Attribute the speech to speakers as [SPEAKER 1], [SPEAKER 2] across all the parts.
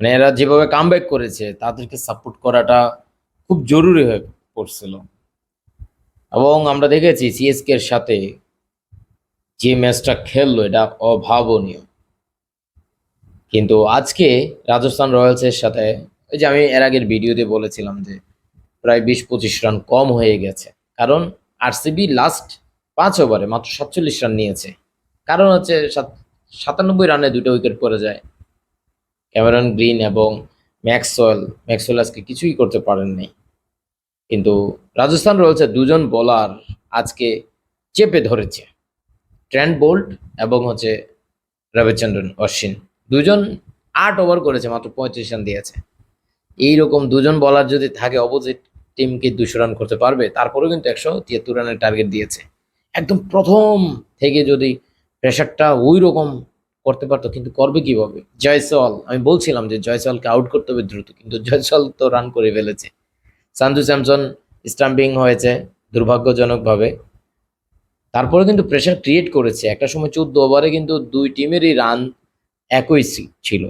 [SPEAKER 1] মানে এরা যেভাবে কামব্যাক করেছে, তাদেরকে সাপোর্ট করাটা খুব জরুরি হয়ে পড়ছিল। এবং আমরা দেখেছি সিএসকে এর সাথে যে ম্যাচটা খেললো, এটা অভাবনীয়। কিন্তু আজকে রাজস্থান রয়্যালসের সাথে, ওই যে আমি এর আগের ভিডিওতে বলেছিলাম যে প্রায় বিশ পঁচিশ রান কম হয়ে গেছে। কারণ আরসিবি লাস্ট পাঁচ ওভারে মাত্র সাতচল্লিশ রান নিয়েছে। কারণ হচ্ছে সাত- সাতানব্বই রানে দুটো উইকেট পড়ে যায়। ক্যামেরন গ্রিন এবং ম্যাক্সওয়েল ম্যাক্সওয়েল আজকে কিছুই করতে পারেননি। কিন্তু রাজস্থান রয়েছে দুজন বোলার আজকে চেপে ধরেছে। ট্রেন্ট বোল্ট এবং হচ্ছে রবিচন্দ্রন অশ্বিন। দুজন আট ওভার করেছে, মাত্র পঁয়ত্রিশ রান দিয়েছে। এইরকম দুজন বলার যদি থাকে অপোজিট টিমকে দুশো রান করতে পারবে, তারপরেও কিন্তু একশো তিয়াত্তর রানের টার্গেট দিয়েছে। একদম প্রথম থেকে যদি প্রেশারটা ওই রকম করতে পারতো, কিন্তু করবে কীভাবে? জয়সওয়াল, আমি বলছিলাম যে জয়সওয়ালকে আউট করতে হবে দ্রুত, কিন্তু জয়সওয়াল তো রান করে ফেলেছে। সান্ধু স্যামসন স্টাম্পিং হয়েছে দুর্ভাগ্যজনকভাবে। তারপরে কিন্তু প্রেশার ক্রিয়েট করেছে। একটা সময় চোদ্দ ওভারে কিন্তু দুই টিমেরই রান একই ছিল।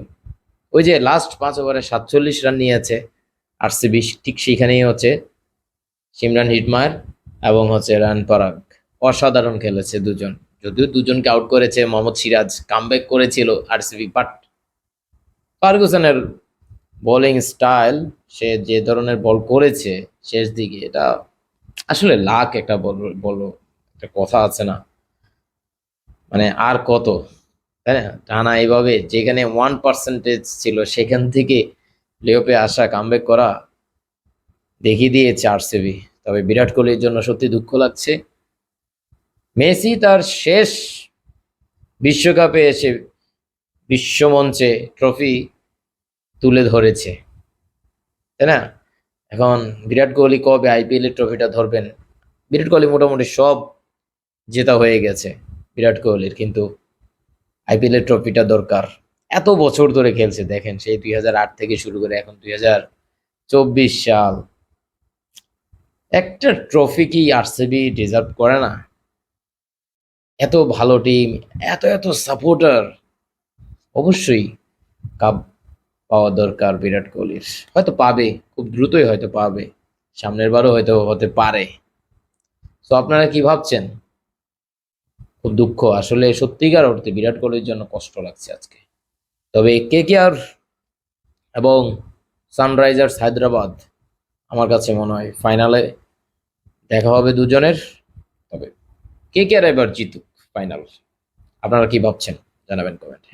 [SPEAKER 1] ওই যে লাস্ট পাঁচ ওভারে সাতচল্লিশ রান নিয়েছে আরসিবি ঠিক সেখানেই হচ্ছে। সিমরান হিটমার এবং হচ্ছে রান পরাগ। অসাধারণ খেলেছে দুজন। যদিও দুজনকে আউট করেছে, মোহাম্মদ সিরাজ কামব্যাক করেছিল আরসিবি বাট ফার্গুসনের বোলিং স্টাইল সে যে ধরনের বল করেছে, শেষ দিকে এটা আসলে লাখ একটা বল, বলো, একটা কথা আছে না। মানে আর কত, তাই না? টানা এইভাবে যেখানে ওয়ান পার্সেন্টেজ ছিল, সেখান থেকে লেওপে আসা কামব্যাক করা দেখিয়ে দিয়েছে আরসিবি তবে বিরাট কোহলির জন্য সত্যি দুঃখ লাগছে। মেসি তার শেষ বিশ্বকাপে এসে বিশ্বমঞ্চে ট্রফি তুলে ধরেছে। তাই না? এখন বিরাট কোহলি কবে আইপিএল এর ট্রফিটা ধরবেন? বিরাট কোহলি মোটামুটি সব জেতা হয়ে গেছে বিরাট কোহলির, কিন্তু আইপিএল এর ট্রফিটা দরকার। এত বছর ধরে খেলছে, দেখেন সেই দুই হাজার আট থেকে শুরু করে এখন দুই চব্বিশ সাল। একটা ট্রফি কি আরসিবি ডিজার্ভ করে না? এত ভালো টিম এত এত সাপোর্টার অবশ্যই কাপ পাওয়া দরকার বিরাট কোহলির। হয়তো পাবে, খুব দ্রুতই হয়তো পাবে, সামনের বারও হয়তো হতে পারে। তো আপনারা কি ভাবছেন? খুব দুঃখ। আসলে সত্যিকার অর্থে বিরাট কোহলির জন্য কষ্ট লাগছে আজকে। তবে কে কে আর এবং সানরাইজার্স হায়দ্রাবাদ, আমার কাছে মনে হয় ফাইনালে দেখা হবে দুজনের। তবে কে কে এবার জিতুক ফাইনাল আপনারা কি ভাবছেন? জানাবেন কমেন্টে